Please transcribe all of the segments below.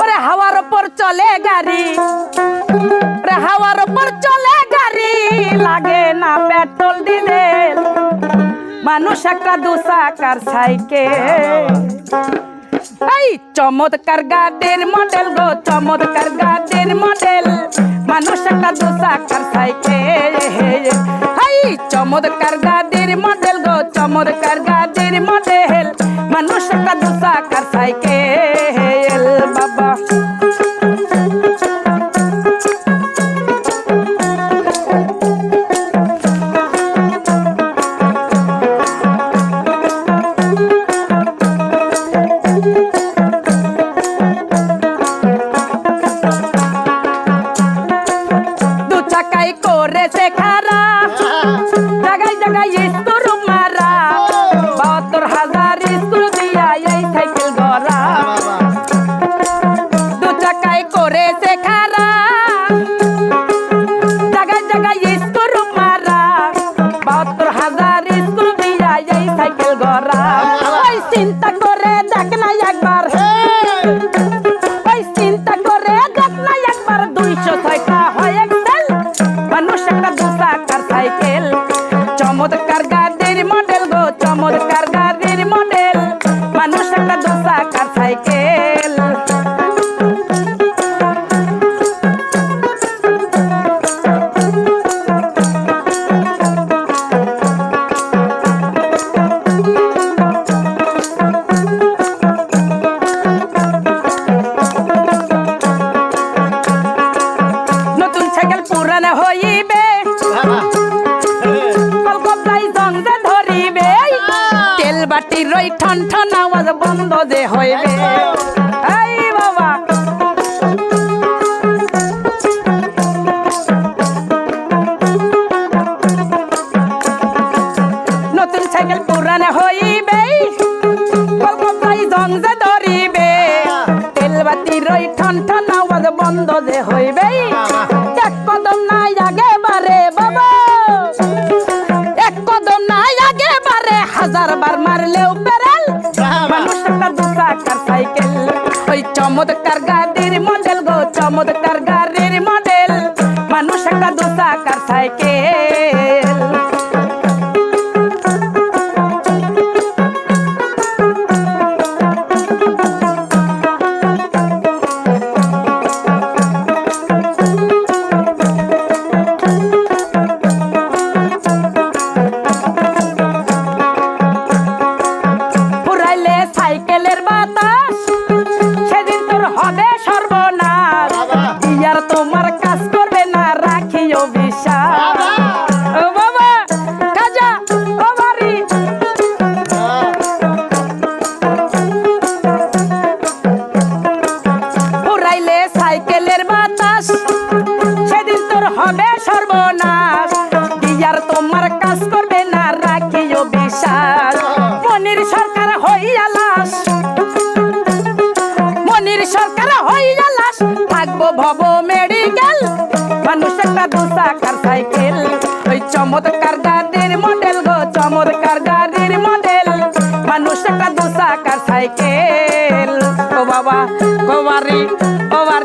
ওরে হাওয়ার উপর চলে গাড়ি। ওরে হাওয়ার উপর চলে গাড়ি, লাগে না পেট্রোল, ডিজেল। মানুষ একটা দুসাকার সাইকেল। এই চমৎকার গাড়ির মডেল গো, চমৎকার গাড়ির মডেল। মানুষ একটা দুসাকার সাইকেল। এই চমৎকার গাড়ির মডেল গো, চমৎকার গাড়ির মডেল। মানুষ একটা দুসাকার সাইকেল। করেছে খারা জায়গায় জায়গায় মারা বাহাত্তর হাজার সাইকেল গড়া ওই চিন্তা করে দেখ একবার ওই চিন্তা করে দেখ না একবার দুইশো একটা দুসাকার সাইকেল চমৎকার বাটি রই ঠন ঠন আওয়াজ বন্ধ যে হইবে। এই বাবা। নতুন সাইকেল পুরানো হইবে, কলকতায় জঙ্গে ধরিবে। তেল বাটি রই ঠন ঠন আওয়াজ বন্ধ যে হইবে। চমৎকার গাড়ির মডেল গো চমৎকার গাড়ির মডেল মানুষ একটা দুসাকার সাইকেল। সাইকেলের বাতাস, সেদিন তোর হবে সর্বনাশ। ইয়ার তোমার কাজ করবে না, রাখিও বিশ্বাস। মনির সরকার হইয়া লাশ। মনির সরকার হইয়া লাশ। থাকব ভব মেডিকেল। মানুষ একটা দুসাকার সাইকেল। ওই চমৎকার গাড়ির মডেল গো, চমৎকার গাড়ির মডেল। মানুষ একটা দুসাকার সাইকেল। ও বাবা ও ও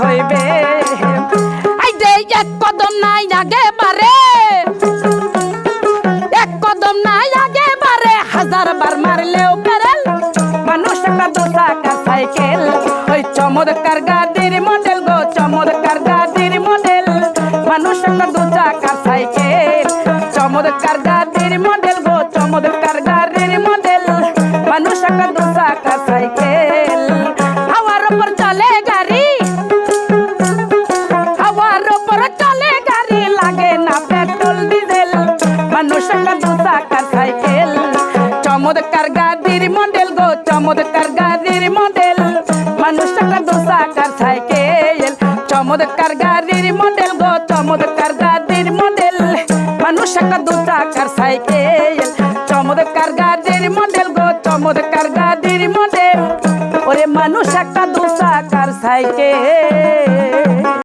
হইবে। আই যে এক কদম নাই আগে বারে, এক কদম নাই আগে বারে, হাজার বার মারলেও পেরেল মানুষ একটা দোসাকা সাইকেল। ওই চমৎকার গাড়ির মডেল গো, চমৎকার গাড়ির মডেল, মানুষ একটা দু চাকার সাইকেল। চমৎকার গাড়ির মডেল গো, চমৎকার গাড়ির মডেল, মানুষ একটা পোশাকা দু চাকার সাইকেল? চমৎকার গাদির মডেল গো, চমৎকার গাদির মডেল। মানুষ টাকা দু চাকার সাইকেল? চমৎকার গাদির মডেল গো, চমৎকার গাদির মডেল। মানুষ টাকা দু চাকার সাইকেল? চমৎকার গাদির মডেল গো, চমৎকার গাদির মডেল। ওরে মানুষ একটা দু চাকার সাইকেল?